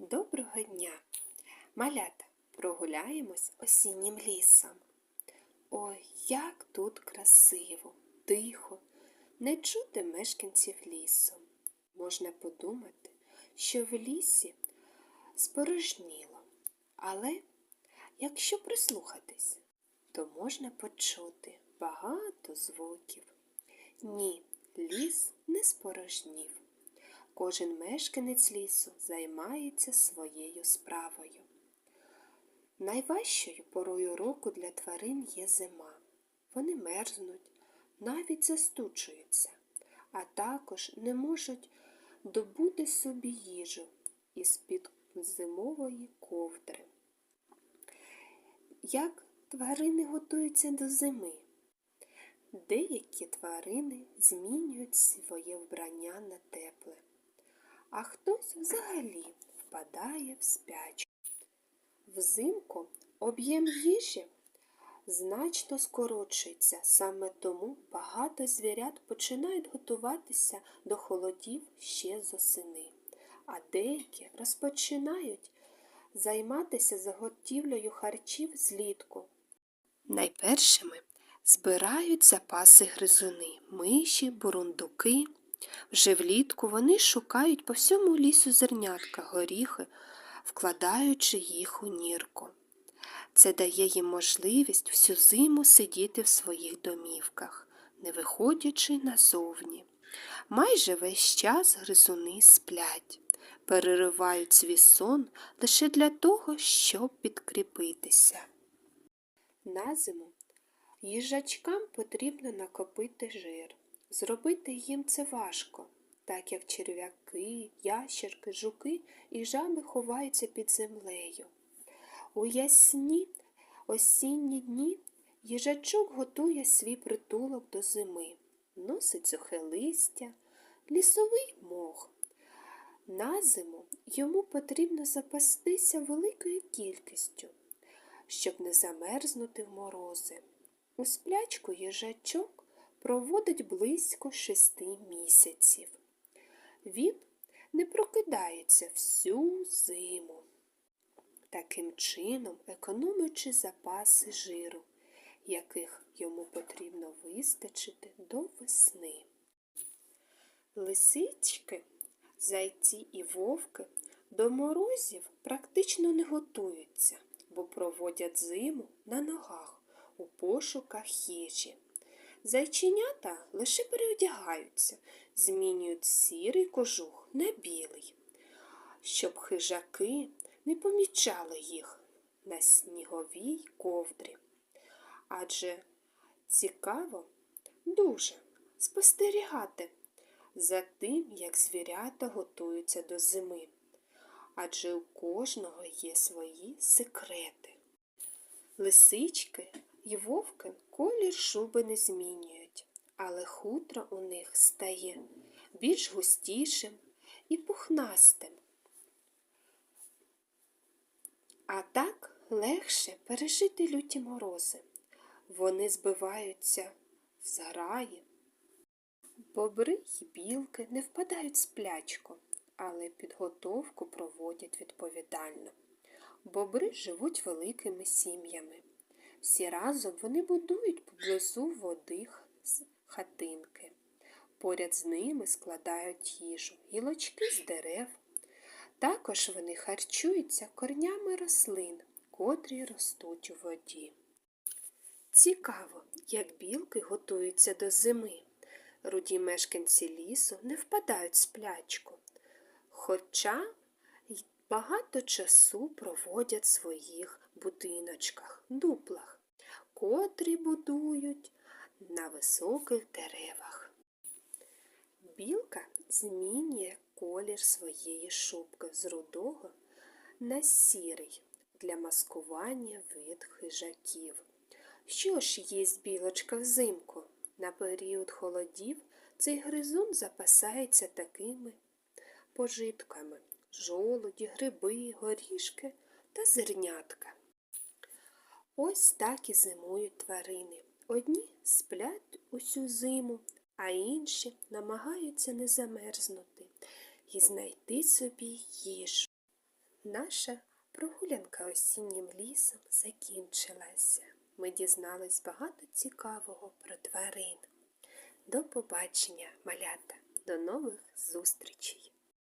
Доброго дня! Малята, прогуляємось осіннім лісом. Ой, як тут красиво, тихо, не чути мешканців лісу. Можна подумати, що в лісі спорожніло, але якщо прислухатись, то можна почути багато звуків. Ні, ліс не спорожнів. Кожен мешканець лісу займається своєю справою. Найважчою порою року для тварин є зима. Вони мерзнуть, навіть застучуються, а також не можуть добути собі їжу із-під зимової ковдри. Як тварини готуються до зими? Деякі тварини змінюють своє вбрання на тепле а хтось взагалі впадає в спячку. Взимку об'єм їжі значно скорочується, саме тому багато звірят починають готуватися до холодів ще з осени, а деякі розпочинають займатися заготівлею харчів злітку. Найпершими збирають запаси гризуни, миші, бурундуки. Вже влітку вони шукають по всьому лісу зернятка, горіхи, вкладаючи їх у нірку. Це дає їм можливість всю зиму сидіти в своїх домівках, не виходячи назовні. Майже весь час гризуни сплять, переривають свій сон лише для того, щоб підкріпитися. На зиму їжачкам потрібно накопити жир. Зробити їм це важко, так як черв'яки, ящерки, жуки і жаби ховаються під землею. У ясні осінні дні їжачок готує свій притулок до зими, носить сухе листя, лісовий мох. На зиму йому потрібно запастися великою кількістю, щоб не замерзнути в морози. У сплячку їжачок проводить близько шести місяців. Він не прокидається всю зиму, таким чином економлячи запаси жиру, яких йому потрібно вистачити до весни. Лисички, зайці і вовки до морозів практично не готуються, бо проводять зиму на ногах у пошуках їжі. Зайченята лише переодягаються, змінюють сірий кожух на білий, щоб хижаки не помічали їх на сніговій ковдрі. Адже цікаво дуже спостерігати за тим, як звірята готуються до зими. Адже у кожного є свої секрети. Лисички і вовки колір шуби не змінюють, але хутро у них стає більш густішим і пухнастим. А так легше пережити люті морози. Вони збиваються в зграї. Бобри й білки не впадають в сплячку, але підготовку проводять відповідально. Бобри живуть великими сім'ями. Всі разом вони будують поблизу води хатинки. Поряд з ними складають їжу, гілочки з дерев. Також вони харчуються корнями рослин, котрі ростуть у воді. Цікаво, як білки готуються до зими. Руді мешканці лісу не впадають в сплячку, хоча й багато часу проводять своїх будиночках, дуплах, котрі будують на високих деревах. Білка змінює колір своєї шубки з рудого на сірий для маскування від хижаків. Що ж їсть білочка взимку? На період холодів цей гризун запасається такими пожитками жолуді, гриби, горішки та зернятка. Ось так і зимують тварини. Одні сплять усю зиму, а інші намагаються не замерзнути і знайти собі їжу. Наша прогулянка осіннім лісом закінчилася. Ми дізнались багато цікавого про тварин. До побачення, малята, до нових зустрічей!